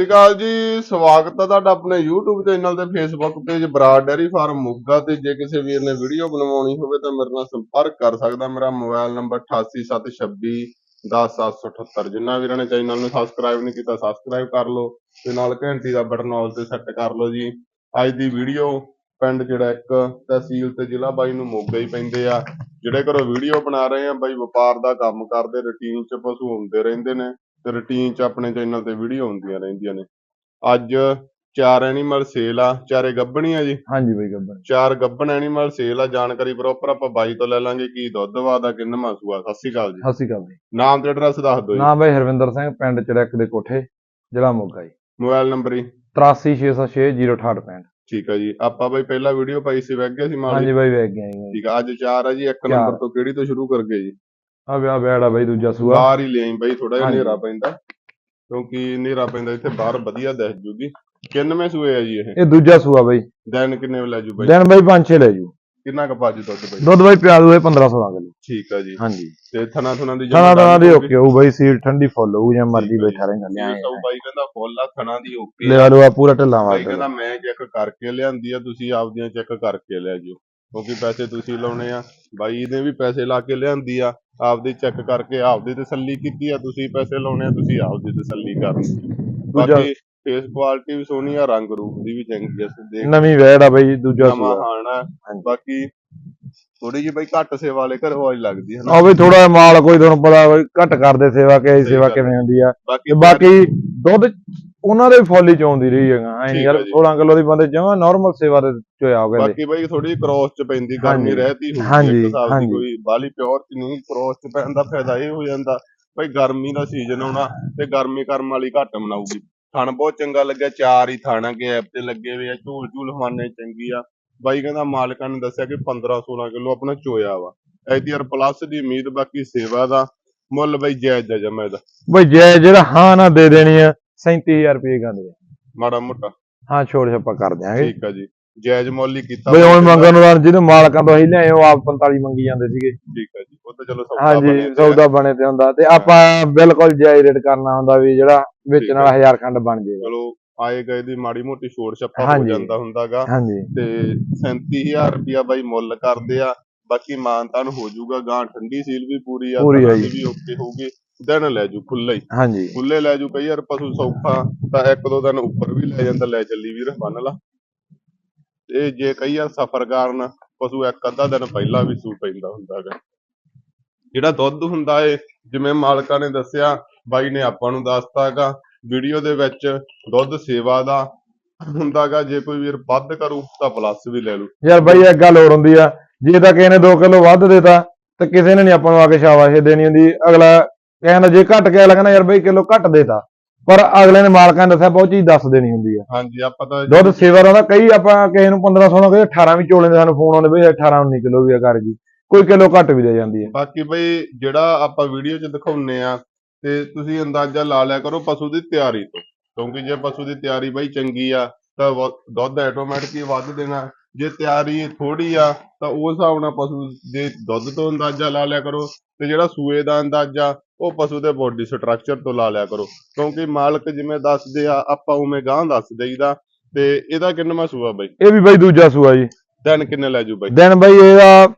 ਸ਼੍ਰੀ ਅਕਾਲ ਜੀ, ਸਵਾਗਤ ਹੈ ਤੁਹਾਡਾ ਆਪਣੇ YouTube ਚੈਨਲ ਤੇ, Facebook page Brar dairy farm Mugga ਤੇ। ਜੇ ਕਿਸੇ ਵੀਰ ਨੇ ਵੀਡੀਓ ਬਣਵਾਉਣੀ ਹੋਵੇ ਤਾਂ ਮੇਰੇ ਨਾਲ ਸੰਪਰਕ ਕਰ ਸਕਦਾ। ਮੇਰਾ ਮੋਬਾਈਲ ਨੰਬਰ 8876 10778 ਵੀਰਾਂ ਨੇ ਚੈਨਲ ਨੂੰ ਸਬਸਕ੍ਰਾਈਬ ਨਹੀਂ ਕੀਤਾ ਸਬਸਕ੍ਰਾਈਬ ਕਰ ਲਓ ਤੇ ਨਾਲ ਘੰਟੀ ਦਾ ਬਟਨ ਆਲ ਤੇ ਸੈੱਟ ਕਰ ਲਓ ਜੀ। ਅੱਜ ਦੀ ਵੀਡੀਓ ਪਿੰਡ ਜਿਹੜਾ ਇੱਕ ਤਹਿਸੀਲ ਤੇ ਜ਼ਿਲ੍ਹਾ ਬਾਈ ਨੂੰ ਮੋਗਾ ਹੀ ਪੈਂਦੇ ਆ। ਜਿਹੜੇ ਘਰੋਂ ਵੀਡੀਓ ਬਣਾ ਰਹੇ ਆ, ਬਾਈ ਵਪਾਰ ਦਾ ਕੰਮ ਕਰਦੇ ਰੁਟੀਨ 'ਚ ਪਸ਼ੂ ਹੁੰਦੇ ਰਹਿੰਦੇ ਨੇ। ਤੇ ਰੁਟੀਨ 'ਚ ਆਪਣੇ ਚੈਨਲ ਤੇ ਵੀਡੀਓ ਹੁੰਦੀਆਂ ਰਹਿੰਦੀਆਂ ਨੇ। ਅੱਜ ਚਾਰ ਐਨੀਮਲ ਸੇਲ ਆ ਚਾਰੇ ਗੱਭਣੀ ਆ ਜੀ? ਹਾਂਜੀ ਬਈ ਗੱਬਰ ਚਾਰ ਗੱਭਣ ਐਨੀਮਲ ਸੇਲ ਆ ਜਾਣਕਾਰੀ ਪ੍ਰੋਪਰ ਆਪਾਂ ਬਾਈ ਤੋਂ ਲੈ ਲਾਂਗੇ ਕੀ ਦੁੱਧ ਵਾਦਾ ਕਿੰਨਾ ਸੂਆ ਸਤਿ ਸ਼੍ਰੀ ਅਕਾਲ ਜੀ। ਸਤਿ ਸ਼੍ਰੀ ਅਕਾਲ ਬਈ। ਨਾਮ ਤੇ ਐਡਰੈਸ ਦੱਸ ਦਿਓ ਜੀ। ਨਾਮ ਬਈ ਹਰਵਿੰਦਰ ਸਿੰਘ ਪਿੰਡ ਚੜੈਕ ਦੇ ਕੋਠੇ ਜ਼ਿਲ੍ਹਾ ਮੋਗਾ ਜੀ। ਮੋਬਾਈਲ ਨੰਬਰ ਜੀ। 8360606865 ਠੀਕ ਆ ਜੀ। ਆਪਾਂ ਬਾਈ ਪਹਿਲਾ ਵੀਡੀਓ ਪਾਈ ਸੀ ਵੈਗ ਗਿਆ ਸੀ ਮਾਲੀ ਹਾਂਜੀ ਬਈ ਵੇਖ ਗਿਆ ਜੀ। ਠੀਕ ਆ ਅੱਜ ਚਾਰ ਆ ਜੀ ਇੱਕ। ਨੰਬਰ ਤੋਂ ਕਿਹੜੀ ਤੋਂ ਸ਼ੁਰੂ ਕਰ ਗਏ ਜੀ? ਆ ਵਿਆਹ ਬੈੜਾ ਬਈ ਦੂਜਾ ਸੂਆ। ਬਾਹਰ ਹੀ ਲਿਆਈ ਬਾਈ ਥੋੜਾ ਜਿਹਾ। ਹਨੇਰਾ ਪੈਂਦਾ। ਕਿਉਂਕਿ ਹਨੇਰਾ ਪੈਂਦਾ ਇੱਥੇ ਬਾਹਰ ਵਧੀਆ ਦਿਖ ਜੂਗੀ। ਕਿੰਨਵੇਂ ਸੂਏ ਆ ਜੀ ਇਹ? ਇਹ ਦੂਜਾ ਸੂਆ ਬਈ। ਦਿਨ ਕਿੰਨੇ ਲੈ ਜੂ ਬਾਈ? ਦਿਨ ਬਈ 5-6 ਲੈ ਜੂ। ਕਿੰਨਾ ਕੁ ਪਾਜੂ ਦੁੱਧ ਬਾਈ? ਦੁੱਧ ਬਈ ਪਿਆ ਦੂ 15-16 ਕਿਲੋ ਠੀਕ ਆ ਜੀ। ਹਾਂਜੀ। ਤੇ ਥਣਾ ਥਣਾ ਦੀ ਖਾਣਾ ਦਾਣਾ ਦੀ ਓਕੇ ਹੋਊ ਬਈ ਸੀਲ ਠੰਡੀ ਫੁੱਲ ਹੋਊ ਜਾਂ ਮਰਜ਼ੀ ਆ ਬੈਠਾ ਇਹ ਲਿਆ ਸਭ ਬਾਈ ਕਹਿੰਦਾ ਫੁੱਲ ਆ ਥਣਾ ਦੀ ਓਕੇ ਲਿਆ ਲੂਆ ਪੂਰਾ ਢਿੱਲਾ ਬਾਈ ਵਾਸਤੇ ਕਹਿੰਦਾ ਮੈਂ ਚੈੱਕ ਕਰਕੇ ਲਿਆਂਦੀ ਆ ਤੁਸੀਂ ਆਪਦੀਆਂ ਚੈੱਕ ਕਰਕੇ ਲੈ ਜਿਓ। ਕਿਉਂਕਿ ਪੈਸੇ ਤੁਸੀਂ ਲਾਉਣੇ ਆ। ਬਾਈ ਨੇ ਵੀ ਪੈਸੇ ਲਾ ਕੇ ਲਿਆਂਦੀ ਆ ਆਪਦੀ ਚੈੱਕ ਕਰਕੇ ਆਪਦੀ ਤਸੱਲੀ ਕੀਤੀ ਆ ਤੁਸੀਂ ਪੈਸੇ ਲਾਉਣੇ ਆ ਤੁਸੀਂ ਆਪਦੀ ਤਸੱਲੀ ਦੂਜਾ ਬਾਕੀ ਫੇਸ ਕੁਆਲਿਟੀ ਵੀ ਸੋਹਣੀ ਆ ਰੰਗ ਰੂਪ ਦੀ ਵੀ ਚੰਗੀ ਆ ਦੇਖ ਨਵੀਂ ਵੈੜ ਆ ਬਈ ਦੂਜਾ ਸੂਆ। ਹਾਣਾ। ਬਾਕੀ ਥੋੜੀ ਜਿਹੀ ਬਾਈ ਘੱਟ ਸੇਵਾ ਵਾਲੇ ਘਰ ਵਾਲੀ ਲੱਗਦੀ ਹੈ ਨਾ। ਆ ਬਈ ਥੋੜਾ ਮਾਲ ਕੋਈ ਤੁਹਾਨੂੰ ਪਤਾ ਘੱਟ ਕਰਦੇ ਸੇਵਾ ਕਿ ਸੇਵਾ। ਕਿਵੇਂ ਹੁੰਦੀ ਆ। ਬਾਕੀ ਦੁੱਧ ਉਹਨਾਂ ਦੇ ਫੁੱਲ ਚ ਆਉਂਦੀ ਰਹੀ ਹੈਗਾ ਐ ਨਹੀਂ ਯਾਰ ਜੀ। 16 ਕਿਲੋ ਦੀ ਬੰਦੇ ਜਮਾ ਨਾਰਮਲ ਸੇਵਾ ਦੇ ਚੋਇਆ ਹੋ ਗਏ ਬਾਕੀ ਬਾਈ ਥੋੜੀ ਕ੍ਰੋਸ ਚ ਪੈਂਦੀ ਗਰਮੀ ਹਾਂਜੀ। ਰਹਿਤੀ ਹੋਊਗੀ ਹਾਂਜੀ, ਇੱਕ ਹਿਸਾਬ ਦੀ ਹਾਂਜੀ। ਕੋਈ ਬਾਲੀ ਪਿਓਰ ਚ ਨਹੀਂ ਕ੍ਰੋਸ ਚ ਪੈਣ ਦਾ ਫਾਇਦਾ ਇਹ ਹੋ ਜਾਂਦਾ ਭਾਈ ਗਰਮੀ ਦਾ ਸੀਜ਼ਨ ਆਉਣਾ ਤੇ ਗਰਮੀ ਕਰਮ ਵਾਲੀ ਘੱਟ ਮਨਾਊਗੀ ਥਣ ਬਹੁਤ ਚੰਗਾ ਲੱਗਿਆ ਚਾਰ ਹੀ ਥਾਣਾ ਕੇ ਐਪ ਤੇ ਲੱਗੇ ਹੋਏ ਆ ਝੂਲ ਝੂਲ ਹਵਾਨੇ ਚੰਗੀ ਆ ਬਾਈ ਕਹਿੰਦਾ ਮਾਲਕਾਂ ਨੇ ਦੱਸਿਆ ਕਿ 15 16 ਕਿਲੋ ਆਪਣਾ ਚੋਇਆ ਵਾ ਐਡੀਆਰ ਪਲੱਸ ਦੀ ਉਮੀਦ ਬਾਕੀ ਸੇਵਾ ਦਾ ਮੁੱਲ ਬਾਈ ਜਾਇਜ਼ ਦਾ ਜਮਾ ਇਹਦਾ ਬਈ ਜੇ ਜਿਹੜਾ ਹਾਂ ਨਾ ਦੇ ਦੇਣੀ ਆ 37000 ਰੁਪਏ ਗੰਦੇ ਮਾੜਾ ਮੋਟਾ। ਹਾਂ ਛੋੜ ਛੱਪਾ ਕਰ ਦਿਆਂਗੇ। ਠੀਕ ਆ ਜੀ। ਜਾਇਜ਼ ਮੁੱਲ ਹੀ ਕੀਤਾ। ਬਈ ਹੁਣ। ਮੰਗਣ ਨੂੰ ਤਾਂ ਜਿਹਨੂੰ ਮਾਲਕਾਂ ਤੋਂ ਅਸੀਂ ਲਿਆਏ ਉਹ ਆਪ 45 ਮੰਗੀ ਜਾਂਦੇ ਸੀਗੇ। ਠੀਕ ਆ ਜੀ। ਉਹ ਤਾਂ ਚਲੋ ਸੌਦਾ ਹਾਂਜੀ। ਸੌਦਾ ਬਣੇ ਤੇ ਹੁੰਦਾ। ਤੇ ਆਪਾਂ ਬਿਲਕੁਲ ਜਾਇਜ਼ ਰੇਟ ਕਰਨਾ ਹੁੰਦਾ ਵੀ ਜਿਹੜਾ ਵਿੱਚ ਠੀਕ ਨਾਲ ਆ। ਹਜ਼ਾਰ ਖੰਡ ਬਣ ਜਾਏਗਾ ਚਲੋ ਆਏ ਗਏ ਦੀ ਮਾੜੀ ਮੋਟੀ ਛੋੜ ਛੱਪਾ ਹੋ। ਜਾਂਦਾ ਹੁੰਦਾਗਾ। ਹਾਂਜੀ। ਤੇ 37000 ਰੁਪਿਆ ਬਾਈ ਮੁੱਲ ਕਰਦੇ ਆ। ਬਾਕੀ ਮਾਨਤਾਨ ਹੋ ਜਾਊਗਾ। ਗਾਂ ਠੰਡੀ ਸੀਲ ਵੀ ਪੂਰੀ ਆ ਜੀ। ਵੀ ਓਕੇ ਹੋਊਗੀ। ਦਿਨ ਲੈ ਜੂ ਖੁੱਲਾ ਹੀ। ਹਾਂਜੀ। ਖੁੱਲੇ ਲੈ ਜੂ ਕਈ ਯਾਰ ਪਸ਼ੂ ਸੌਖਾ ਤਾਂ ਇੱਕ ਦੋ ਦਿਨ ਉੱਪਰ ਵੀ ਲੈ ਜਾਂਦਾ ਲੈ ਚੱਲੀ ਵੀਰ ਬੰਨ ਲਾ। ਤੇ ਜੇ ਕਈ ਯਾਰ ਸਫਰ ਕਾਰਨ ਪਸ਼ੂ ਇੱਕ ਅੱਧਾ ਦਿਨ ਪਹਿਲਾਂ ਵੀ ਸੂ ਪੈਂਦਾ ਹੁੰਦਾਗਾ ਜਿਹੜਾ ਦੁੱਧ ਹੁੰਦਾ ਏ ਜਿਵੇਂ ਮਾਲਕਾਂ ਨੇ ਦੱਸਿਆ ਬਾਈ ਨੇ ਆਪਾਂ ਨੂੰ ਦੱਸਤਾਗਾ ਵੀਡੀਓ ਦੇ ਵਿੱਚ ਦੁੱਧ ਸੇਵਾ ਦਾ ਹੁੰਦਾਗਾ ਜੇ ਕੋਈ ਵੀਰ ਵੱਧ ਕਰੂ ਤਾਂ ਪਲੱਸ ਵੀ ਲੈ ਲੂ। ਯਾਰ ਬਈ ਇੱਕ ਗੱਲ ਹੋਰ ਹੁੰਦੀ ਆ ਜੇ ਤਾਂ ਕਿਸੇ ਨੇ 2 ਕਿਲੋ ਵੱਧ ਦੇਤਾ ਤੇ ਕਿਸੇ ਨੇ ਨਹੀਂ ਆਪਾਂ ਨੂੰ ਆ ਕੇ ਸ਼ਾਬਾਸ਼ ਦੇਣੀ ਹੁੰਦੀ। ਅਗਲਾ ਕਹਿੰਦਾ ਜੇ ਘੱਟ ਗਿਆ ਲੱਗਣਾ ਯਾਰ ਬਈ ਕਿਲੋ ਘੱਟ ਦੇਤਾ ਪਰ ਅਗਲੇ ਨੇ ਮਾਲਕਾਂ ਨੇ ਦੱਸਿਆ ਬਹੁਤ ਚੀਜ਼ ਦੱਸ ਦੇਣੀ ਹੁੰਦੀ ਆ। ਹਾਂਜੀ ਆਪਾਂ ਤਾਂ ਦੁੱਧ ਸੇਵਾ ਦਾ ਕਈ ਆਪਾਂ ਕਿਸੇ ਨੂੰ 15 16 ਕਹੇ 18 ਵੀ ਚੋਲੇ ਦੇ ਸਾਨੂੰ ਫੋਨ ਆਉਂਦੇ ਬਈ 18 19 ਕਿਲੋ ਵੀ ਆ ਕਰ ਗਈ ਕੋਈ ਕਿਲੋ ਘੱਟ ਵੀ ਦੇ ਜਾਂਦੀ ਹੈ ਬਾਕੀ ਬਈ ਜਿਹੜਾ ਆਪਾਂ ਵੀਡੀਓ 'ਚ ਦਿਖਾਉਨੇ ਆ ਤੇ ਤੁਸੀਂ ਅੰਦਾਜ਼ਾ ਲਾ ਲਿਆ ਕਰੋ ਪਸ਼ੂ ਦੀ ਤਿਆਰੀ ਤੋਂ। ਕਿਉਂਕਿ ਜੇ ਪਸ਼ੂ ਦੀ ਤਿਆਰੀ ਬਈ ਚੰਗੀ ਆ ਤਾਂ ਦੁੱਧ ਆਟੋਮੈਟਿਕ ਹੀ ਵੱਧ ਦੇਣਾ। ਜੇ ਤਿਆਰੀ ਥੋੜੀ ਆ ਤਾਂ ਉਸ ਹਿਸਾਬ ਨਾਲ ਪਸ਼ੂ ਦੇ ਦੁੱਧ ਤੋਂ ਅੰਦਾਜ਼ਾ ਲਾ ਲਿਆ ਕਰੋ ਤੇ ਜਿਹੜਾ ਸੂਏ ਦਾ ਅੰਦਾਜ਼ਾ ਉਹ ਪਸ਼ੂ ਦੇ ਬੋਡੀ ਸਟਰਕਚਰ ਤੋਂ ਲਾ ਲਿਆ ਕਰੋ। ਕਿਉਂਕਿ ਮਾਲਕ ਜਿਵੇਂ ਦੱਸਦੇ ਆ ਆਪਾਂ ਉਵੇਂ ਗਾਂ ਦੱਸ ਦੇਈਦਾ ਤੇ ਇਹਦਾ ਕਿੰਨਾ ਸੂਆ ਬਈ? ਇਹ ਵੀ ਬਈ ਦੂਜਾ ਸੂਆ ਜੀ। ਦਿਨ ਕਿੰਨੇ ਲੈ ਜੂ ਬਈ? ਦਿਨ ਬਈ ਇਹਦਾ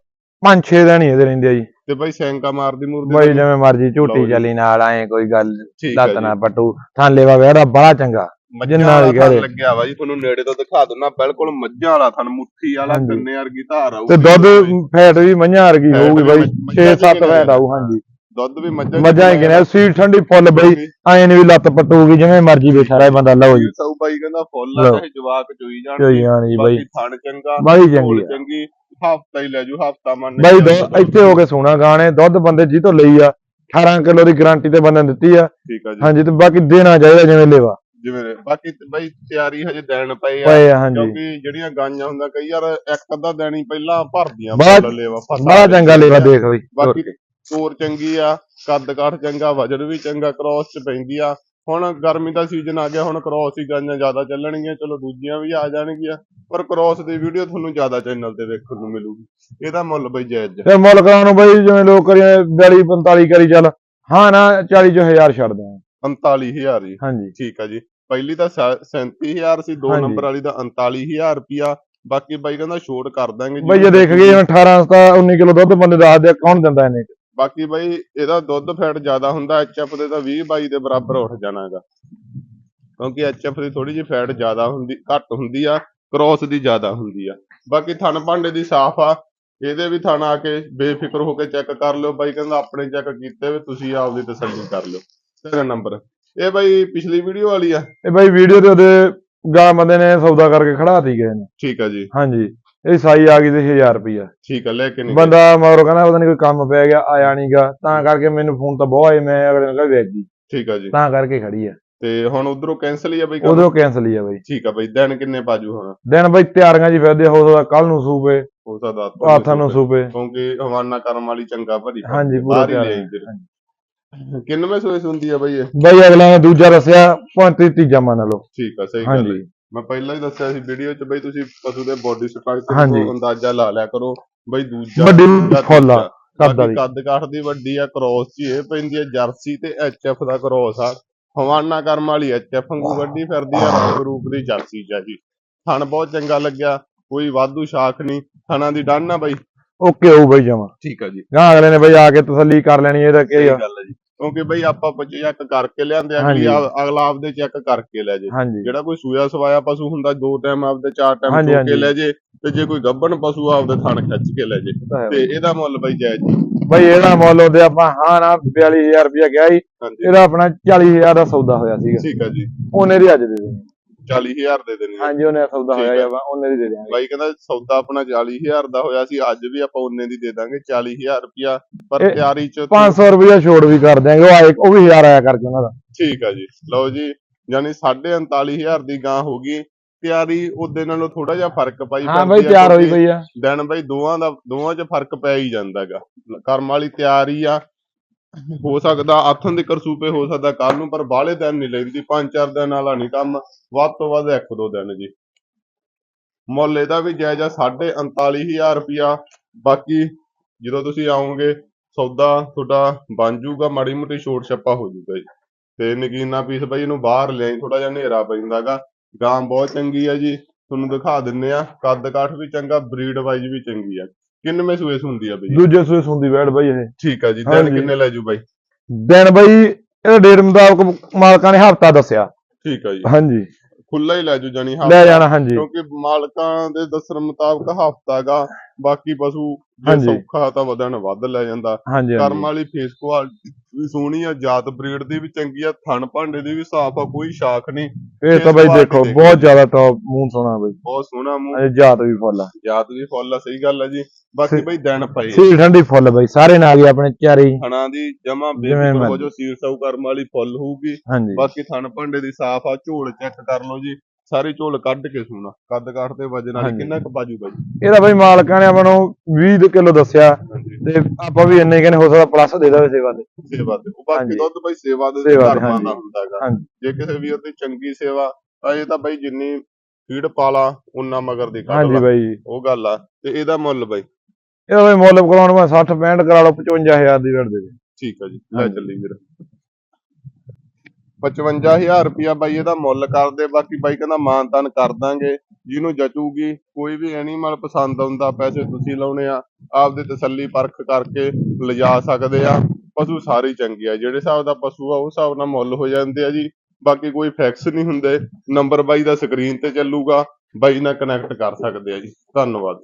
5-6 ਦਿਨ ਹੀ ਇਹਦੇ ਰਹਿੰਦੇ ਆ ਜੀ। ਤੇ ਬਈ ਸੈਂਕਾ ਮਾਰਦੀ ਮੁਰਦੀ ਬਈ ਜਿਵੇਂ ਮਰਜ਼ੀ ਝੂਟੀ। ਚੱਲੀ ਨਾਲ ਆਏ ਕੋਈ ਗੱਲ ਲੱਤ ਨਾ ਪਟੂ। ਥਾਲੇ ਵਾ ਵੇੜਾ ਬੜਾ ਚੰਗਾ। ਮੱਝਾਂ ਜਿੰਨਾ ਵਾਲਾ ਵੀ ਥਣ ਕਹਿ ਦੇ। ਲੱਗਿਆ ਵਾ ਜੀ ਤੁਹਾਨੂੰ ਨੇੜੇ ਤੋਂ ਦਿਖਾ ਦਿੰਦਾ ਬਿਲਕੁਲ ਮੱਝਾਂ ਵਾਲਾ ਥਣ ਮੁੱਠੀ ਵਾਲਾ ਹਾਂਜੀ। ਕੰਨੇ ਵਰਗੀ ਧਾਰ ਆਊ ਤੇ ਦੁੱਧ ਫੈਟ ਵੀ ਮੱਝਾਂ ਵਰਗੀ ਫੈਟ ਹੋਊਗੀ ਵੀ ਬਈ ਮੱਝਾਂ 6-7 ਦੀ ਫੈਟ ਆਊ ਹਾਂਜੀ। ਦੁੱਧ ਵੀ ਮੱਝਾਂ ਮੱਝਾਂ ਹੀ ਕਿਨੇ ਸੀਲ ਠੰਡੀ ਫੁੱਲ ਬਈ ਐਂ ਨੀ ਵੀ ਲੱਤ ਪਟੂਗੀ ਜਿਵੇਂ ਮਰਜ਼ੀ ਬੈਠਾ ਰਹੇ ਬੰਦਾ ਲਓ ਜੀ। ਸੌ ਬਾਈ ਕਹਿੰਦਾ ਫੁੱਲ ਆ ਲਓ। ਚਾਹੇ ਜਵਾਕ ਚੋਈ ਜਾਣ ਚੋਈ ਜਾਣੀ ਬਈ। ਬਾਕੀ ਥਣ ਚੰਗਾ ਬੜੀ ਚੰਗੀ ਢੋਲ ਆ। ਚੰਗੀ ਹਫਤਾ ਹੀ ਲੈ ਜੂ ਹਫਤਾ ਮੰਨ ਬਈ ਦੋ ਇੱਥੇ ਹੋ ਕੇ ਸੋਣਾ ਗਾਣੇ ਦੁੱਧ ਬੰਦੇ ਜੀ ਤੋਂ ਲਈ ਆ 18 ਕਿਲੋ ਦੀ ਗਾਰੰਟੀ ਤੇ ਬੰਦੇ ਨੇ ਦਿੱਤੀ ਆ। ਠੀਕ ਆ ਜੀ। ਹਾਂਜੀ ਤੇ ਬਾਕੀ ਦੇਣਾ ਚਾਹੀਦਾ ਜਿਵੇਂ ਲੈਵਾ। ਜਿਵੇਂ ਬਾਕੀ ਤੇ ਬਈ ਤਿਆਰੀ ਹਜੇ ਦੇਣ ਪਏ ਆ ਪਏ ਆ ਹਾਂਜੀ। ਕਿਉਂਕਿ ਜਿਹੜੀਆਂ ਗਾਈਆਂ ਹੁੰਦਾ ਕਈ ਯਾਰ ਇੱਕ ਅੱਧਾ ਹੀ ਪਹਿਲਾਂ ਭਰਦੀਆਂ ਬੜਾ- ਲੇਵਾ ਫਸਾ ਬੜਾ ਚੰਗਾ ਲੈਵਾ ਦੇਖ ਬਈ। ਬਾਕੀ ਤੋਰ ਚੰਗੀ ਆ ਕੱਦ ਕਾਠ ਚੰਗਾ ਵਜਨ ਵੀ ਚੰਗਾ ਕ੍ਰੋਸ ਚ ਪੈਂਦੀ ਆ। ਹੁਣ ਗਰਮੀ ਦਾ ਸੀਜ਼ਨ ਆ ਗਿਆ ਹੁਣ ਕ੍ਰੋਸ ਹੀ ਗਾਈਆਂ ਜ਼ਿਆਦਾ ਚੱਲਣਗੀਆਂ ਚਲੋ ਦੂਜੀਆਂ ਵੀ ਆ ਜਾਣਗੀਆਂ ਪਰ ਕ੍ਰੋਸ ਦੀ ਵੀਡੀਓ ਤੁਹਾਨੂੰ ਜ਼ਿਆਦਾ ਚੈਨਲ ਤੇ ਵੇਖਣ ਨੂੰ ਮਿਲੂਗੀ। ਇਹਦਾ ਮੁੱਲ ਬਈ ਜਾਇਜ਼ ਆ। ਫਿਰ ਮੁੱਲ ਕਰਾਂ ਨੂੰ ਬਈ ਜਿਵੇਂ ਲੋਕ ਕਰੀ 42 45 ਕਰੀ ਚੱਲ। ਹਾਂ ਨਾ 40 ਚੋਂ ਹਜ਼ਾਰ ਛੱਡ ਦਿਆਂ। 45000 ਜੀ ਹਾਂਜੀ। ਠੀਕ ਆ ਜੀ। ਪਹਿਲੀ ਤਾਂ 37000 ਸੀ ਦੋ। ਨੰਬਰ ਵਾਲੀ ਦਾ 39000 ਰੁਪਿਆ ਬਾਕੀ ਬਾਈ ਕਹਿੰਦਾ ਛੋਟ ਕਰ ਦਾਂਗੇ ਬਈ ਜੇ ਦੇਖ ਗਏ 18 ਤਾਂ 19 ਕਿਲੋ ਦੁੱਧ ਬੰਦੇ ਦੱਸਦੇ ਆ ਕੌਣ ਦਿੰਦਾ ਇਹਨੇ? ਬਾਕੀ ਬਾਈ ਇਹਦਾ ਦੁੱਧ ਫੈਟ ਜ਼ਿਆਦਾ ਹੁੰਦਾ ਐਚਐਫ ਦੇ ਤਾਂ 20 22 ਦੇ ਬਰਾਬਰ ਉੱਠ ਜਾਣਾ ਹੈਗਾ। ਕਿਉਂਕਿ ਐਚਐਫ ਦੀ ਥੋੜੀ ਜਿਹੀ ਫੈਟ ਜ਼ਿਆਦਾ ਹੁੰਦੀ ਘੱਟ ਹੁੰਦੀ ਆ ਕ੍ਰੋਸ ਦੀ ਜ਼ਿਆਦਾ ਹੁੰਦੀ ਆ। ਬਾਕੀ ਥਣ ਭਾਂਡੇ ਦੀ ਸਾਫ਼ ਆ ਇਹਦੇ ਵੀ ਥਣ ਆ ਕੇ ਬੇਫਿਕਰ ਹੋ ਕੇ ਚੈੱਕ ਕਰ ਲਿਓ। ਬਾਈ ਕਹਿੰਦਾ ਆਪਣੇ ਚੈੱਕ ਕੀਤੇ ਵੀ ਤੁਸੀਂ ਆਪਦੀ ਤਸੱਲੀ ਕਰ ਲਿਓ। ਤੇਰਾ ਨੰਬਰ। ਇਹ ਬਾਈ ਪਿਛਲੀ ਵੀਡੀਓ ਵਾਲੀ ਆ। ਇਹ ਬਾਈ ਵੀਡੀਓ ਤੇ ਉਹਦੇ ਗਾਂ ਬੰਦੇ ਨੇ ਸੌਦਾ ਕਰਕੇ ਖੜਾਤੀ ਗਏ ਨੇ। ਠੀਕ ਆ ਜੀ। ਹਾਂਜੀ। ਇਹ ਸਾਈ ਆ ਗਈ ਤੇ 1000 ਰੁਪਿਆ ਠੀਕ ਆ ਲੈ ਕੇ ਨਹੀਂ ਬੰਦਾ ਮਗਰੋਂ ਕਹਿੰਦਾ ਪਤਾ ਨਹੀਂ ਕੋਈ ਕੰਮ ਪੈ ਗਿਆ ਆਇਆ ਨਹੀਂਗਾ ਤਾਂ ਕਰਕੇ ਮੈਨੂੰ ਫੋਨ ਤਾਂ ਬਹੁਤ ਆਏ ਮੈਂ ਅਗਲੇ ਨੂੰ ਕਿਹਾ ਵੇਚ ਜੀ ਠੀਕ ਆ ਜੀ। ਤਾਂ ਕਰਕੇ ਖੜੀ ਆ। ਤੇ ਹੁਣ ਉਧਰੋਂ ਕੈਨਸਲ ਹੀ ਆ ਬਾਈ? ਉਦੋਂ ਕੈਨਸਲ ਹੀ ਆ ਬਾਈ। ਠੀਕ ਆ ਬਾਈ ਦਿਨ ਕਿੰਨੇ ਬਾਜੂ ਹੁਣ? ਦਿਨ ਬਾਈ ਤਿਆਰੀਆਂ ਜੀ ਫਿਰਦੇ ਹੋ ਸਕਦਾ ਕੱਲ ਨੂੰ ਸੂਪੇ ਹੋ ਸਕਦਾ ਆਥਾਂ ਨੂੰ ਸੂਪੇ। ਕਿਉਂਕਿ ਹਵਾਨਾ ਕਰਮ ਵਾਲੀ ਚੰਗਾ ਭਰੀ। ਹਾਂਜੀ ਪੂਰਾ ਤਿਆਰ ਕਿੰਨਵੇਂ ਸੋਏ ਹੁੰਦੀ ਆ ਬਾਈ ਇਹ? ਬਾਈ ਅਗਲਾ ਨੇ ਦੂਜਾ ਦੱਸਿਆ 35 ਤੀਜਾ ਮੰਨ ਲਓ। ਠੀਕ ਆ ਸਹੀ ਗੱਲ ਹੈ ਹਾਂਜੀ। ਮੈਂ ਪਹਿਲਾਂ ਹੀ ਦੱਸਿਆ ਸੀ ਵੀਡੀਓ 'ਚ ਬਈ ਤੁਸੀਂ ਪਸ਼ੂ ਦੇ ਬੋਡੀ ਸਟਰਕਚਰ ਹਾਂਜੀ। ਤੋਂ ਅੰਦਾਜ਼ਾ ਲਾ ਲਿਆ ਕਰੋ। ਬਈ ਦੂਜਾ ਵੱਡੀ ਤੀਜਾ, ਫੁੱਲ ਆ, ਤੀਜਾ। ਕੱਦ ਵਾਲੀ। ਬਾਕੀ ਕੱਦ ਕਾਠ ਦੀ ਵੱਡੀ ਆ ਕ੍ਰੋਸ 'ਚ ਇਹ ਪੈਂਦੀ ਆ ਜਰਸੀ ਤੇ ਐਚਐਫ ਦਾ ਕ੍ਰੋਸ ਆ। ਹਵਾਨਾ ਕਰਮ ਵਾਲੀ ਐਚਐਫ ਵਾਂਗੂ ਵੱਡੀ ਫਿਰਦੀ ਆ ਰੰਗ ਰੂਪ ਦੀ ਜਰਸੀ 'ਚ ਆ ਜੀ। ਥਣ ਬਹੁਤ ਚੰਗਾ ਲੱਗਿਆ ਕੋਈ ਵਾਧੂ ਸ਼ਾਖ ਨਹੀਂ ਥਣਾਂ ਦੀ ਡੰਨ ਆ ਬਾਈ। ਓਕੇ ਹੋਊ ਬਾਈ ਜਮਾ। ਠੀਕ ਆ ਜੀ। ਗਾਂ ਅਗਲੇ ਨੇ ਬਾਈ ਆ ਕੇ ਤਸੱਲੀ ਕਰ ਲੈਣੀ ਇਹਦਾ ਕੀ ਆ। ਗੱਲ ਹੈ ਜੀ। ਕਿਉਂਕਿ ਬਈ ਆਪਾਂ ਚੈੱਕ ਕਰਕੇ ਲਿਆਂਦੇ ਅਗਲੀ ਅਗਲਾ ਆਪਦੇ ਚੈੱਕ ਕਰਕੇ ਲੈ ਜੇ। ਜਿਹੜਾ ਕੋਈ ਸੂਆ ਸਵਾਇਆ ਪਸ਼ੂ ਹੁੰਦਾ ਦੋ ਟਾਈਮ ਆਪਦੇ ਚਾਰ ਟਾਈਮ ਚੋ ਕੇ। ਲੈ ਜੇ ਤੇ ਜੇ ਕੋਈ ਗੱਬਣ ਪਸ਼ੂ ਆ ਆਪਦੇ ਥਣ ਖਿੱਚ ਕੇ ਲੈ ਜੇ। ਤਾਂ ਇਹਦਾ ਮੁੱਲ ਬਈ ਜਾਇਜ਼ ਜੀ ਬਾਈ ਇਹਦਾ ਮੁੱਲ ਉਹਦੇ ਆਪਾਂ ਹਾਂ ਨਾ 42000 ਰੁਪਇਆ ਗਿਆ ਸੀ ਇਹਦਾ ਆਪਣਾ 40000 ਦਾ ਸੌਦਾ ਹੋਇਆ ਸੀਗਾ। ਠੀਕ ਆ ਜੀ। ਉਹਨੇ ਦੀ ਅੱਜ ਦੇ ਦੇਣੀ। 40000 ਦੇ ਦੇਣੀ ਆ। ਹਾਂਜੀ ਉਹਨੇ ਸੌਦਾ ਠੀਕ ਹੋਇਆ ਹੈ। ਜਾਵਾ ਉਹਨੇ ਦੀ ਦੇ ਦਿਆਂਗੇ। ਬਾਈ ਕਹਿੰਦਾ ਸੌਦਾ ਆਪਣਾ 40000 ਦਾ ਹੋਇਆ ਸੀ ਅੱਜ ਵੀ ਆਪਾਂ ਉਹਨੇ ਦੀ ਦੇ ਦਾਂਗੇ 40000 ਰੁਪਿਆ ਪਰ ਇਹ ਤਿਆਰੀ ਚ 500 ਰੁਪਇਆ ਛੋੜ ਵੀ ਕਰ ਦਿਆਂਗੇ ਉਹ ਆਏ ਉਹ ਵੀ ਹਜ਼ਾਰ ਆਇਆ ਕਰਕੇ ਉਹਨਾਂ ਦਾ। ਠੀਕ ਆ ਜੀ। ਲਓ ਜੀ ਯਾਨੀ 39500 ਦੀ ਗਾਂ ਹੋ ਗਈ। ਤਿਆਰੀ ਉਹਦੇ ਨਾਲੋਂ ਥੋੜਾ ਜਿਹਾ ਫ਼ਰਕ ਪਾਈ ਹਾਂ ਬਾਈ ਆ ਤਿਆਰ ਹੋਈ ਪਈ ਆ। ਦਿਨ ਬਈ ਦੋਵਾਂ ਦਾ ਦੋਵਾਂ 'ਚ ਫ਼ਰਕ ਪੈ ਹੀ ਜਾਂਦਾਗਾ ਕਰਮ ਵਾਲੀ ਤਿਆਰੀ ਆ ਹੋ ਸਕਦਾ, ਆਥਣ ਦੇ ਕਰਸੂਪੇ ਹੋ ਸਕਦਾ ਕੱਲ ਨੂੰ, ਪਰ ਬਾਹਲੇ ਦਿਨ ਨਹੀਂ ਲੈਂਦੀ ਪੰਜ ਚਾਰ ਦਿਨ ਵਾਲਾ ਨਹੀਂ ਕੰਮ, ਵੱਧ ਤੋਂ ਵੱਧ ਇੱਕ ਦੋ ਦਿਨ ਜੀ। ਮੁੱਲ ਇਹਦਾ ਵੀ ਜਾਇਜ਼ ਆ 39000 ਰੁਪਿਆ ਬਾਕੀ ਜਦੋਂ ਤੁਸੀਂ ਆਓਗੇ, ਸੌਦਾ ਤੁਹਾਡਾ ਬਣ ਜਾਊਗਾ, ਮਾੜੀ ਮੋਟੀ ਛੋਟ ਛੱਪਾ ਹੋ ਜਾਊਗਾ ਜੀ। ਤੇ ਨਗੀਨਾ ਪੀਸ ਬਈ ਇਹਨੂੰ ਬਾਹਰ ਲਿਆਈ ਥੋੜਾ ਜਿਹਾ ਹਨੇਰਾ ਪੈਂਦਾਗਾ ਗਾਂ। ਬਹੁਤ ਚੰਗੀ ਆ ਜੀ, ਤੁਹਾਨੂੰ ਦਿਖਾ ਦਿੰਨੇ ਆ ਕੱਦ ਕਾਠ ਵੀ ਚੰਗਾ ਬਰੀਡ ਵਾਈਜ਼ ਵੀ ਚੰਗੀ ਆ। ਕਿੰਨਵੇਂ ਸੂਏ ਹੁੰਦੀ ਆ ਬਈ? ਦੂਜੇ ਸੂਏ ਸੁੰਦੀ ਬੈਠ ਬਾਈ ਇਹ। ਠੀਕ ਆ ਜੀ ਦਿਨ ਹਾਂਜੀ। ਕਿੰਨੇ ਲੈ ਜੂ ਬਾਈ? ਦਿਨ ਬਾਈ ਇਹਦਾ ਡੇਟ ਮੁਤਾਬਕ ਮਾਲਕਾਂ ਨੇ ਹਫਤਾ ਦੱਸਿਆ। ਠੀਕ ਆ ਜੀ। ਹਾਂਜੀ। ਖੁੱਲਾ ਹੀ ਲੈ ਜੂ ਜਾਨੀ ਹਾਂ ਲੈ ਜਾਣਾ ਹਾਂਜੀ। ਕਿਉਂਕਿ ਮਾਲਕਾਂ ਦੇ ਦੱਸਣ ਮੁਤਾਬਕ ਹਫਤਾਗਾ ਬਾਕੀ ਪਸ਼ੂ ਜੇ ਹਾਂਜੀ। ਸੌਖਾ ਤਾਂ ਵਧਣ ਵੱਧ ਲੈ ਜਾਂਦਾ। ਹਾਂਜੀ ਕਰਮ ਹਾਂਜੀ ਵਾਲੀ ਫੇਸ ਕੁਆਲਿਟੀ ਵੀ ਸੋਹਣੀ ਆ ਜਾਤ ਬਰੀਡ ਦੀ ਵੀ ਚੰਗੀ ਆ ਥਣ ਭਾਂਡੇ ਦੀ ਵੀ ਸਾਫ਼ ਆ ਕੋਈ ਸ਼ਾਖ ਨਹੀਂ। ਇਹ ਤਾਂ ਬਾਈ ਦੇਖੋ ਬਹੁਤ ਜ਼ਿਆਦਾ ਟੌਪ ਮੂੰਹ ਸੋਹਣਾ ਬਾਈ। ਬਹੁਤ ਸੋਹਣਾ ਮੂੰਹ। ਅਜੇ ਜਾਤ ਵੀ ਫੁੱਲ ਆ। ਜਾਤ ਵੀ ਫੁੱਲ ਆ ਸਹੀ ਗੱਲ ਆ ਜੀ। ਬਾਕੀ ਬਈ ਦਿਨ ਪਏ। ਆ। ਸੀ ਠੰਡੀ ਫੁੱਲ ਬਾਈ ਸਾਰੇ ਨਾਲ ਹੀ ਆਪਣੇ ਚਾਰੇ ਹੀ ਥਣਾ ਦੀ ਜਮਾ ਜਿਵੇਂ ਬੇਫਿਕਰ ਹੋ। ਜੋ ਸੀਰ ਕਰਮ ਵਾਲੀ ਫੁੱਲ ਹੋਊਗੀ। ਹਾਂਜੀ। ਬਾਕੀ ਥਣ ਭਾਂਡੇ ਦੀ ਸਾਫ਼ ਆ ਝੋਲ ਚੈੱਕ ਕਰ ਲਓ ਜੀ। ਸਾਰੀ ਝੋਲ ਕੱਢ ਕੇ ਸੋਣਾ ਕੱਦ ਕਾਠ ਤੇ ਵਜਨ ਵਾਲੀ। ਕਿੰਨਾ ਕੁ ਬਾਜੂ ਬਾਈ ਇਹਦਾ ਬਾਈ ਮਾਲਕਾਂ ਨੇ ਆਪਾਂ ਨੂੰ 20 ਕਿਲੋ ਦੱਸਿਆ ਤੇ ਆਪਾਂ ਵੀ ਇੰਨੇ ਕਹਿੰਦੇ ਹੋ ਸਕਦਾ ਪਲੱਸ ਦੇ ਦੇਵੇ ਸੇਵਾ ਤੇ ਸੇਵਾ ਤੇ ਉਹ ਬਾਕੀ। ਦੁੱਧ ਬਾਈ ਸੇਵਾ ਦੇ ਦੇ, ਧਰਮਾਂ। ਦਾ ਹੁੰਦਾਗਾ। ਜੇ ਕਿਸੇ ਵੀਰ ਦੀ ਚੰਗੀ ਸੇਵਾ ਤਾਂ ਇਹ ਤਾਂ ਬਾਈ ਜਿੰਨੀ ਫੀਡ ਪਾਲਾ ਉਨਾ ਮਗਰ ਦੀ ਕੱਢ ਹਾਂਜੀ ਬਾਈ। ਉਹ ਗੱਲ ਆ। ਤੇ ਇਹਦਾ ਮੁੱਲ ਬਾਈ? ਇਹਦਾ ਬਾਈ ਮੁੱਲ ਕਰਾਉਣ ਮੈਂ 60 65 ਕਰਾ ਲਓ 55000 ਦੀ ਵੇੜ ਦੇ ਦੇ। ਠੀਕ ਆ ਜੀ। ਲੈ। ਚੱਲੀ ਵੀਰ। 55000 ਰੁਪਇਆ ਬਾਈ ਇਹਦਾ ਮੁੱਲ ਕਰਦੇ, ਬਾਕੀ ਬਾਈ ਕਹਿੰਦਾ ਮਾਨਤਾਨ ਕਰ ਦਾਂਗੇ। ਜਿਹਨੂੰ ਜਚੂਗੀ, ਕੋਈ ਵੀ ਐਨੀਮਲ ਪਸੰਦ ਆਉਂਦਾ ਪੈਸੇ ਤੁਸੀਂ ਲਾਉਣੇ ਆ, ਆਪਦੇ ਤਸੱਲੀ ਪਰਖ ਕਰਕੇ ਲਿਜਾ ਸਕਦੇ ਆ। ਪਸ਼ੂ ਸਾਰੇ ਚੰਗੇ ਆ, ਜਿਹੜੇ ਹਿਸਾਬ ਦਾ ਪਸ਼ੂ ਆ, ਉਹ ਹਿਸਾਬ ਨਾਲ ਮੁੱਲ ਹੋ ਜਾਂਦੇ ਆ ਜੀ। ਬਾਕੀ ਕੋਈ ਫੈਕਸ ਨਹੀਂ ਹੁੰਦੇ ਨੰਬਰ ਬਾਈ ਦਾ ਸਕਰੀਨ ਤੇ ਚੱਲੂਗਾ, ਬਾਈ ਨਾਲ ਕਨੈਕਟ ਕਰ ਸਕਦੇ ਆ ਜੀ। ਧੰਨਵਾਦ।